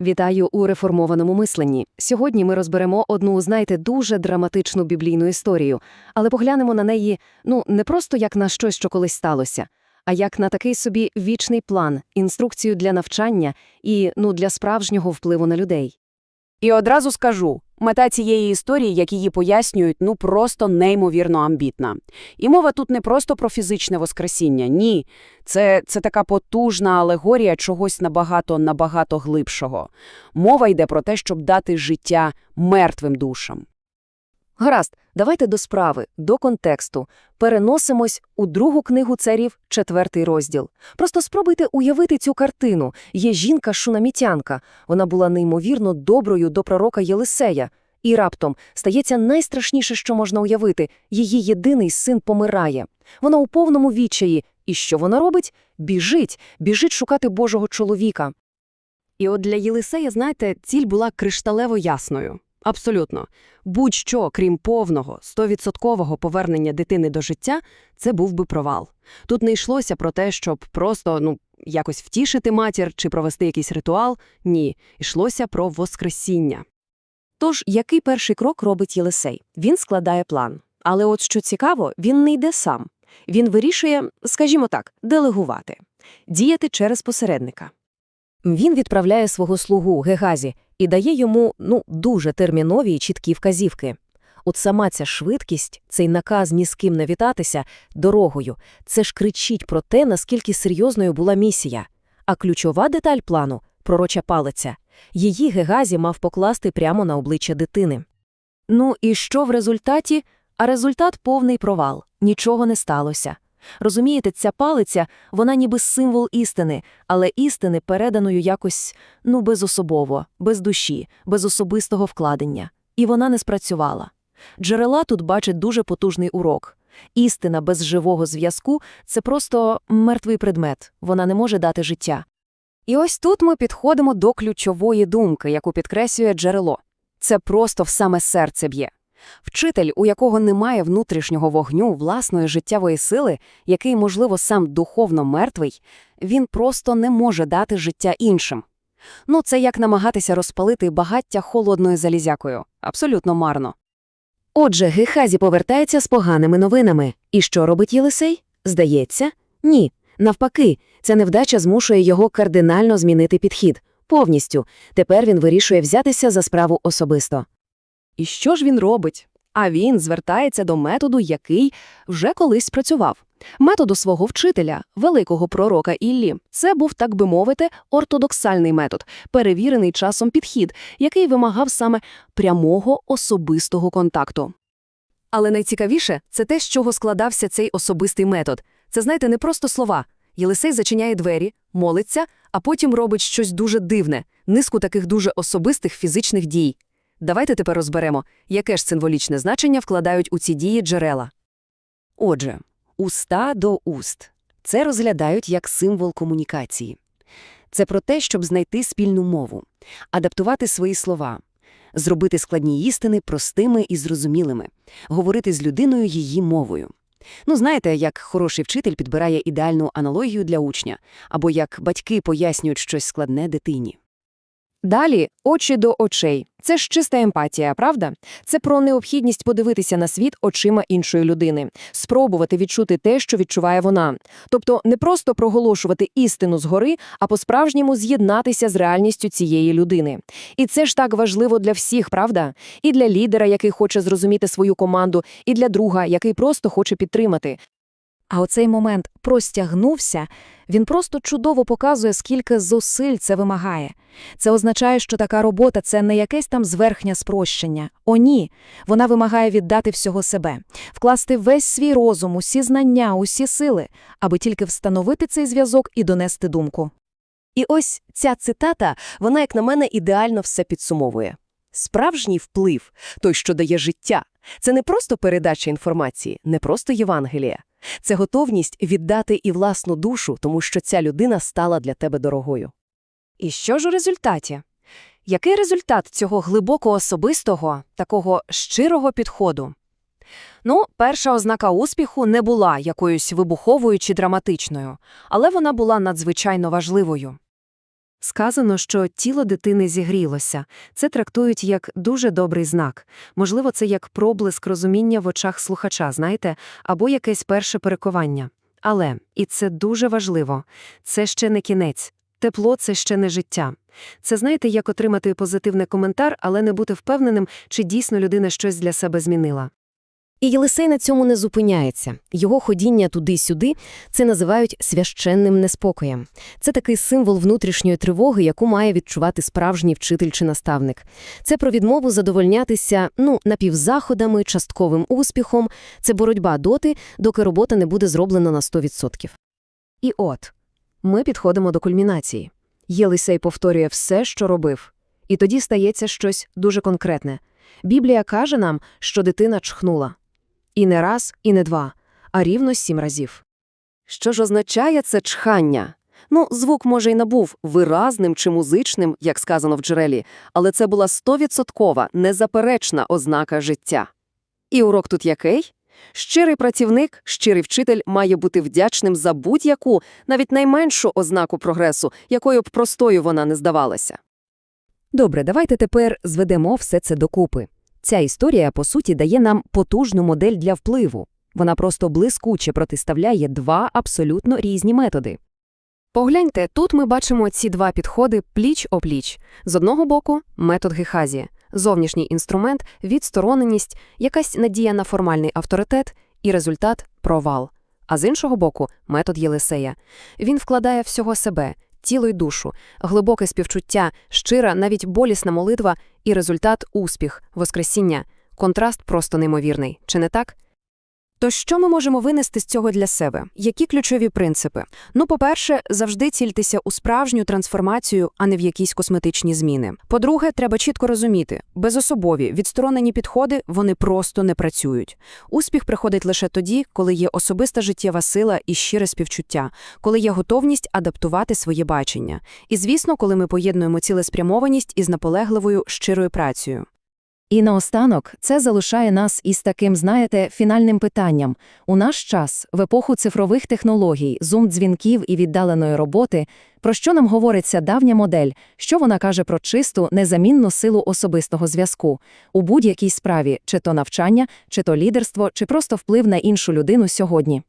Вітаю у реформованому мисленні. Сьогодні ми розберемо одну, знаєте, дуже драматичну біблійну історію, але поглянемо на неї, ну, не просто як на щось, що колись сталося, а як на такий собі вічний план, інструкцію для навчання і, ну, для справжнього впливу на людей. І одразу скажу, мета цієї історії, як її пояснюють, ну просто неймовірно амбітна. І мова тут не просто про фізичне воскресіння, ні. Це, це така потужна алегорія чогось набагато-набагато глибшого. Мова йде про те, щоб дати життя мертвим душам. Гаразд, давайте до справи, до контексту. Переносимось у другу книгу царів, четвертий розділ. Просто спробуйте уявити цю картину. Є жінка-шунамітянка. Вона була неймовірно доброю до пророка Єлисея. І раптом стається найстрашніше, що можна уявити. Її єдиний син помирає. Вона у повному відчаї. І що вона робить? Біжить, біжить шукати Божого чоловіка. І от для Єлисея, знаєте, ціль була кришталево ясною. Абсолютно. Будь-що, крім повного, стовідсоткового повернення дитини до життя, це був би провал. Тут не йшлося про те, щоб просто, ну, якось втішити матір чи провести якийсь ритуал. Ні, йшлося про воскресіння. Тож, який перший крок робить Єлисей? Він складає план. Але от що цікаво, він не йде сам. Він вирішує, скажімо так, делегувати, діяти через посередника. Він відправляє свого слугу Гегазі і дає йому, ну, дуже термінові і чіткі вказівки. От сама ця швидкість, цей наказ ні з ким не вітатися дорогою, це ж кричить про те, наскільки серйозною була місія. А ключова деталь плану – пророча палиця. Її Гегазі мав покласти прямо на обличчя дитини. Ну і що в результаті? А результат – повний провал. Нічого не сталося. Розумієте, ця палиця, вона ніби символ істини, але істини переданою якось, ну, безособово, без душі, без особистого вкладення. І вона не спрацювала. Джерела тут бачать дуже потужний урок. Істина без живого зв'язку – це просто мертвий предмет, вона не може дати життя. І ось тут ми підходимо до ключової думки, яку підкреслює джерело. Це просто в саме серце б'є. Вчитель, у якого немає внутрішнього вогню, власної життєвої сили, який, можливо, сам духовно мертвий, він просто не може дати життя іншим. Ну, це як намагатися розпалити багаття холодною залізякою. Абсолютно марно. Отже, Гехазі повертається з поганими новинами. І що робить Єлисей? Здається? Ні. Навпаки, ця невдача змушує його кардинально змінити підхід. Повністю. Тепер він вирішує взятися за справу особисто. І що ж він робить? А він звертається до методу, який вже колись працював. Методу свого вчителя, великого пророка Іллі. Це був, так би мовити, ортодоксальний метод, перевірений часом підхід, який вимагав саме прямого особистого контакту. Але найцікавіше – це те, з чого складався цей особистий метод. Це, знаєте, не просто слова. Єлисей зачиняє двері, молиться, а потім робить щось дуже дивне, низку таких дуже особистих фізичних дій. Давайте тепер розберемо, яке ж символічне значення вкладають у ці дії джерела. Отже, уста до уст. Це розглядають як символ комунікації. Це про те, щоб знайти спільну мову, адаптувати свої слова, зробити складні істини простими і зрозумілими, говорити з людиною її мовою. Ну, знаєте, як хороший вчитель підбирає ідеальну аналогію для учня, або як батьки пояснюють щось складне дитині. Далі очі до очей. Це ж чиста емпатія, правда? Це про необхідність подивитися на світ очима іншої людини, спробувати відчути те, що відчуває вона. Тобто не просто проголошувати істину згори, а по-справжньому з'єднатися з реальністю цієї людини. І це ж так важливо для всіх, правда? І для лідера, який хоче зрозуміти свою команду, і для друга, який просто хоче підтримати. А оцей момент простягнувся, він просто чудово показує, скільки зусиль це вимагає. Це означає, що така робота – це не якесь там зверхнє спрощення. О, ні. Вона вимагає віддати всього себе, вкласти весь свій розум, усі знання, усі сили, аби тільки встановити цей зв'язок і донести думку. І ось ця цитата, вона, як на мене, ідеально все підсумовує. Справжній вплив, той, що дає життя, це не просто передача інформації, не просто Євангелія. Це готовність віддати і власну душу, тому що ця людина стала для тебе дорогою. І що ж у результаті? Який результат цього глибоко особистого, такого щирого підходу? Ну, перша ознака успіху не була якоюсь вибуховою чи драматичною, але вона була надзвичайно важливою. Сказано, що тіло дитини зігрілося. Це трактують як дуже добрий знак. Можливо, це як проблиск розуміння в очах слухача, знаєте, або якесь перше перекування. Але, і це дуже важливо, це ще не кінець. Тепло – це ще не життя. Це знаєте, як отримати позитивний коментар, але не бути впевненим, чи дійсно людина щось для себе змінила. І Єлисей на цьому не зупиняється. Його ходіння туди-сюди це називають священним неспокоєм. Це такий символ внутрішньої тривоги, яку має відчувати справжній вчитель чи наставник. Це про відмову задовольнятися ну, напівзаходами, частковим успіхом. Це боротьба доти, доки робота не буде зроблена на 100%. І от, ми підходимо до кульмінації. Єлисей повторює все, що робив. І тоді стається щось дуже конкретне. Біблія каже нам, що дитина чхнула. І не раз, і не два, а рівно сім разів. Що ж означає це чхання? Ну, звук, може, й набув виразним чи музичним, як сказано в джерелі, але це була стовідсоткова, незаперечна ознака життя. І урок тут який? Щирий працівник, щирий вчитель має бути вдячним за будь-яку, навіть найменшу ознаку прогресу, якою б простою вона не здавалася. Добре, давайте тепер зведемо все це докупи. Ця історія, по суті, дає нам потужну модель для впливу. Вона просто блискуче протиставляє два абсолютно різні методи. Погляньте, тут ми бачимо ці два підходи пліч-опліч. З одного боку – метод Гехазі, зовнішній інструмент, відстороненість, якась надія на формальний авторитет і результат – провал. А з іншого боку – метод Єлисея. Він вкладає всього себе – тіло й душу, глибоке співчуття, щира, навіть болісна молитва і результат – успіх, воскресіння. Контраст просто неймовірний, чи не так? То що ми можемо винести з цього для себе? Які ключові принципи? Ну, по-перше, завжди цільтеся у справжню трансформацію, а не в якісь косметичні зміни. По-друге, треба чітко розуміти, безособові, відсторонені підходи, вони просто не працюють. Успіх приходить лише тоді, коли є особиста життєва сила і щире співчуття, коли є готовність адаптувати своє бачення. І, звісно, коли ми поєднуємо цілеспрямованість із наполегливою щирою працею. І наостанок це залишає нас із таким, знаєте, фінальним питанням. У наш час, в епоху цифрових технологій, зум-дзвінків і віддаленої роботи, про що нам говориться давня модель, що вона каже про чисту, незамінну силу особистого зв'язку у будь-якій справі, чи то навчання, чи то лідерство, чи просто вплив на іншу людину сьогодні.